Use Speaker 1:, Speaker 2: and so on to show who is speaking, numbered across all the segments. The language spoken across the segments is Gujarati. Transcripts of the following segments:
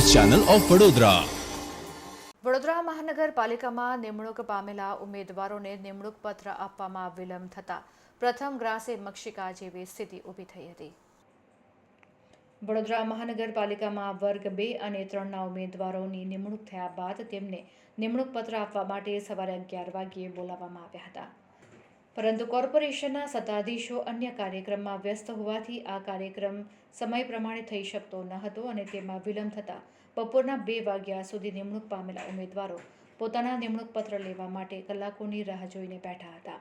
Speaker 1: Channel of Vadodara.
Speaker 2: વડોદરા મહાનગરપાલિકામાં નિમણૂક પામેલા ઉમેદવારોને નિમણૂક પત્ર આપવામાં વિલંબ થતાં પ્રથમ ગ્રાસે મક્ષિકા જેવી સ્થિતિ ઊભી થઈ હતી. વડોદરા મહાનગરપાલિકામાં વર્ગ બે અને ત્રણના ઉમેદવારોની નિમણૂક થયા બાદ તેમને નિમણૂક પત્ર આપવા માટે સવારે અગિયાર વાગ્યે બોલાવવામાં આવ્યા હતા. પરંતુ કોર્પોરેશનના સત્તાધીશો અન્ય કાર્યક્રમમાં વ્યસ્ત હોવાથી આ કાર્યક્રમ સમય પ્રમાણે થઈ શકતો ન હતો અને તેમાં વિલંબ થતાં બપોરના બે વાગ્યા સુધી નિમણૂક પામેલા ઉમેદવારો પોતાના નિમણૂક પત્ર લેવા માટે કલાકોની રાહ જોઈને બેઠા હતા.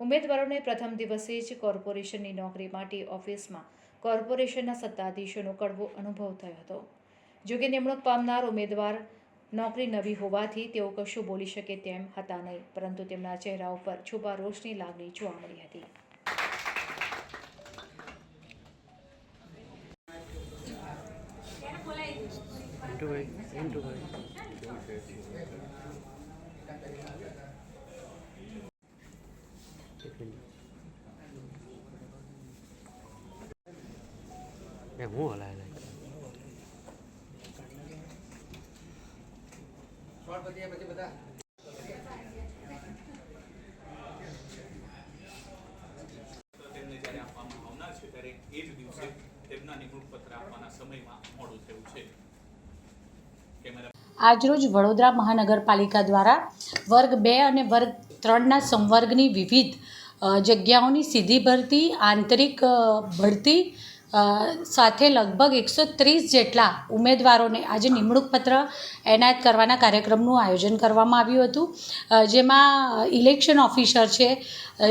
Speaker 2: ઉમેદવારોને પ્રથમ દિવસે જ કોર્પોરેશનની નોકરી માટે ઓફિસમાં કોર્પોરેશનના સત્તાધીશોનો કડવો અનુભવ થયો હતો. જોકે નિમણૂક પામનાર ઉમેદવાર નોકરી નવી હોવાથી તેઓ કશું બોલી શકે તેમ હતા નહીં, પરંતુ તેમના ચહેરા ઉપર છુપા રોષની લાગણી જોવા મળી હતી.
Speaker 3: હું ઇન્ટુભાઈ એ હું હલાય લે
Speaker 4: તેમને જ્યારે આપવામાં આવનાર છે ત્યારે એ જ દિવસે તેમના નિમણૂક પત્ર આપવાના સમયમાં મોડું થયું છે. કેમેરા
Speaker 5: આજરોજ વડોદરા મહાનગરપાલિકા દ્વારા વર્ગ બે અને વર્ગ ત્રણના સંવર્ગની વિવિધ જગ્યાઓની સીધી ભરતી આંતરિક ભરતી સાથે લગભગ એકસો ત્રીસ જેટલા ઉમેદવારોને આજે નિમણૂક પત્ર એનાયત કરવાના કાર્યક્રમનું આયોજન કરવામાં આવ્યું હતું. જેમાં ઇલેક્શન ઓફિસર છે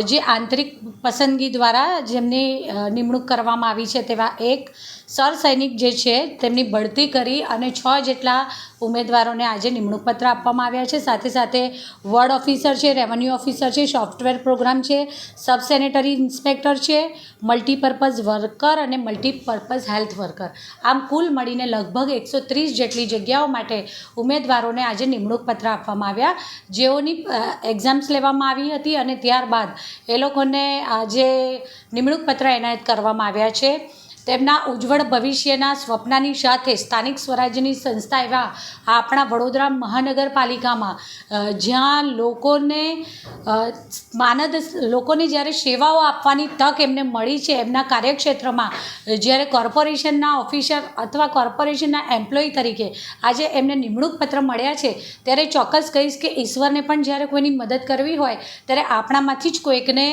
Speaker 5: જે આંતરિક પસંદગી દ્વારા જેમની નિમણૂક કરવામાં આવી છે તેવા એક સરસૈનિક જે છે તેમની બઢતી કરી અને છ જેટલા ઉમેદવારોને આજે નિમણૂક પત્ર આપવામાં આવ્યા છે. સાથે સાથે વોર્ડ ઓફિસર છે, રેવન્યુ ઓફિસર છે, સોફ્ટવેર પ્રોગ્રામ છે, સબ સેનેટરી ઇન્સ્પેક્ટર છે, મલ્ટીપર્પઝ વર્કર અને મલ્ટીપર્પઝ હેલ્થ વર્કર. આમ કુલ મળીને લગભગ એકસો ત્રીસ જેટલી જગ્યાઓ માટે ઉમેદવારોને આજે નિમણૂક પત્ર આપવામાં આવ્યા. જેઓની એક્ઝામ્સ લેવામાં આવી હતી અને ત્યારબાદ એ લોકોને આજે નિમણૂક પત્ર એનાયત કરવામાં આવ્યા છે. તેમના ઉજ્જવળ ભવિષ્યના સ્વપ્નની સાથે સ્થાનિક સ્વરાજ્યની સંસ્થા એવા આપણા વડોદરા મહાનગરપાલિકામાં જ્યાં લોકોને માનદ લોકોને જ્યારે સેવાઓ આપવાની તક એમને મળી છે, એમના કાર્યક્ષેત્રમાં જ્યારે કોર્પોરેશનના ઓફિસર અથવા કોર્પોરેશનના એમ્પ્લોય તરીકે આજે એમને નિમણૂક પત્ર મળ્યા છે, ત્યારે ચોક્કસ કહીશ કે ઈશ્વરને પણ જ્યારે કોઈની મદદ કરવી હોય, ત્યારે આપણામાંથી જ કોઈકને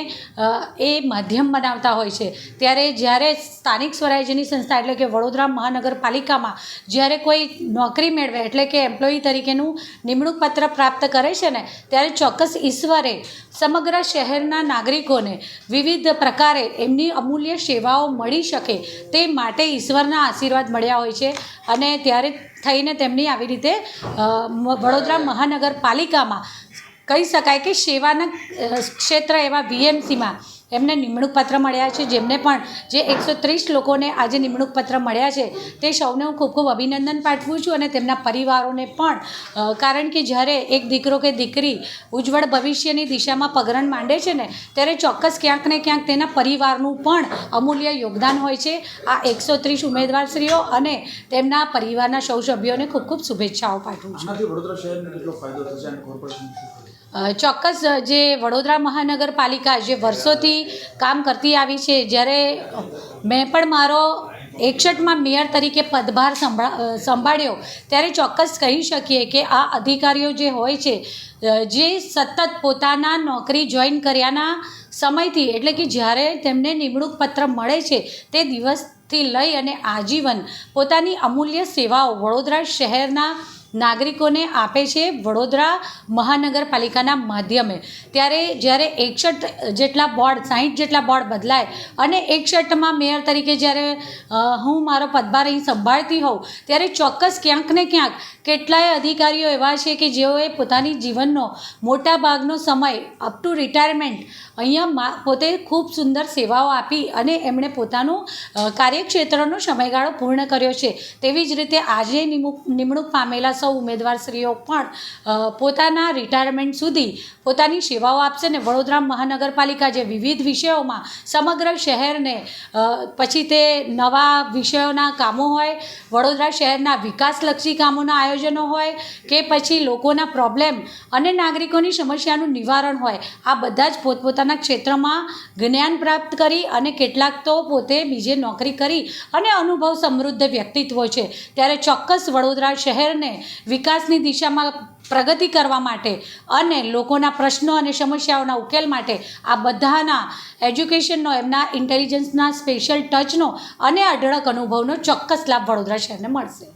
Speaker 5: એ માધ્યમ બનાવતા હોય છે. ત્યારે જ્યારે સ્થાનિક સ્વરાજ્યની સંસ્થા એટલે કે વડોદરા મહાનગરપાલિકામાં જ્યારે કોઈ નોકરી મેળવે એટલે કે એમ્પ્લોયી તરીકેનું નિમણૂક પત્ર પ્રાપ્ત કરે છે ને, ત્યારે ચોક્કસ ઈશ્વરે સમગ્ર શહેરના નાગરિકોને વિવિધ પ્રકારે એમની અમૂલ્ય સેવાઓ મળી શકે તે માટે ઈશ્વરના આશીર્વાદ મળ્યા હોય છે. અને ત્યારે થઈને તેમની આવી રીતે વડોદરા મહાનગરપાલિકામાં કહી શકાય કે સેવાના ક્ષેત્ર એવા વીએમસીમાં એમને નિમણૂક પત્ર મળ્યા છે. જેમને પણ જે એકસો ત્રીસ લોકોને આજે નિમણૂક પત્ર મળ્યા છે, તે સૌને હું ખૂબ ખૂબ અભિનંદન પાઠવું છું અને તેમના પરિવારોને પણ. કારણ કે જ્યારે એક દીકરો કે દીકરી ઉજ્જવળ ભવિષ્યની દિશામાં પગરણ માંડે છે ને, ત્યારે ચોક્કસ ક્યાંક ને ક્યાંક તેના પરિવારનું પણ અમૂલ્ય યોગદાન હોય છે. આ એકસો ત્રીસ ઉમેદવારશ્રીઓ અને તેમના પરિવારના સૌ સભ્યોને ખૂબ ખૂબ શુભેચ્છાઓ પાઠવું છું. ચોક્કસ જે વડોદરા મહાનગરપાલિકા જે વર્ષોથી કામ કરતી આવી છે, જ્યારે મેં પણ મારો એકસઠમાં મેયર તરીકે પદભાર સંભા સંભાળ્યો, ત્યારે ચોક્કસ કહી શકીએ કે આ અધિકારીઓ જે હોય છે જે સતત પોતાના નોકરી જોઈન કર્યાના સમયથી, એટલે કે જ્યારે તેમને નિમણૂક પત્ર મળે છે, તે દિવસથી લઈ અને આજીવન પોતાની અમૂલ્ય સેવાઓ વડોદરા શહેરના નાગરિકોને આપે છે વડોદરા મહાનગરપાલિકાના માધ્યમે. ત્યારે જ્યારે એકસઠ જેટલા બોર્ડ, સાહીઠ જેટલા બોર્ડ બદલાય અને એકસઠમાં મેયર તરીકે જ્યારે હું મારો પદભાર અહીં સંભાળતી હોઉં, ત્યારે ચોક્કસ ક્યાંક ને ક્યાંક કેટલાય અધિકારીઓ એવા છે કે જેઓએ પોતાની જીવનનો મોટા ભાગનો સમય અપ ટુ રિટાયરમેન્ટ અહીંયા મા, પોતે ખૂબ સુંદર સેવાઓ આપી અને એમણે પોતાનું કાર્યક્ષેત્રનો સમયગાળો પૂર્ણ કર્યો છે. તેવી જ રીતે આજે નિમણૂક પામેલા સૌ ઉમેદવારશ્રીઓ પણ પોતાના રિટાયરમેન્ટ સુધી પોતાની સેવાઓ આપશે ને વડોદરા મહાનગરપાલિકા જે વિવિધ વિષયોમાં સમગ્ર શહેરને પછી તે નવા વિષયોના કામો હોય, વડોદરા શહેરના વિકાસલક્ષી કામોના આયોજનો હોય કે પછી લોકોના પ્રોબ્લેમ અને નાગરિકોની સમસ્યાનું નિવારણ હોય, આ બધા જ પોતપોતાના ક્ષેત્રમાં જ્ઞાન પ્રાપ્ત કરી અને કેટલાક તો પોતે બીજે નોકરી કરી અને અનુભવ સમૃદ્ધ વ્યક્તિત્વ છે. ત્યારે ચોક્કસ વડોદરા શહેરને વિકાસની દિશામાં પ્રગતિ કરવા માટે અને લોકોના પ્રશ્નો અને સમસ્યાઓના ઉકેલ માટે આ બધાના એજ્યુકેશનનો, એમના ઇન્ટેલિજન્સના સ્પેશિયલ ટચનો અને અઢળક અનુભવનો ચોક્કસ લાભ વડોદરા શહેરને મળશે.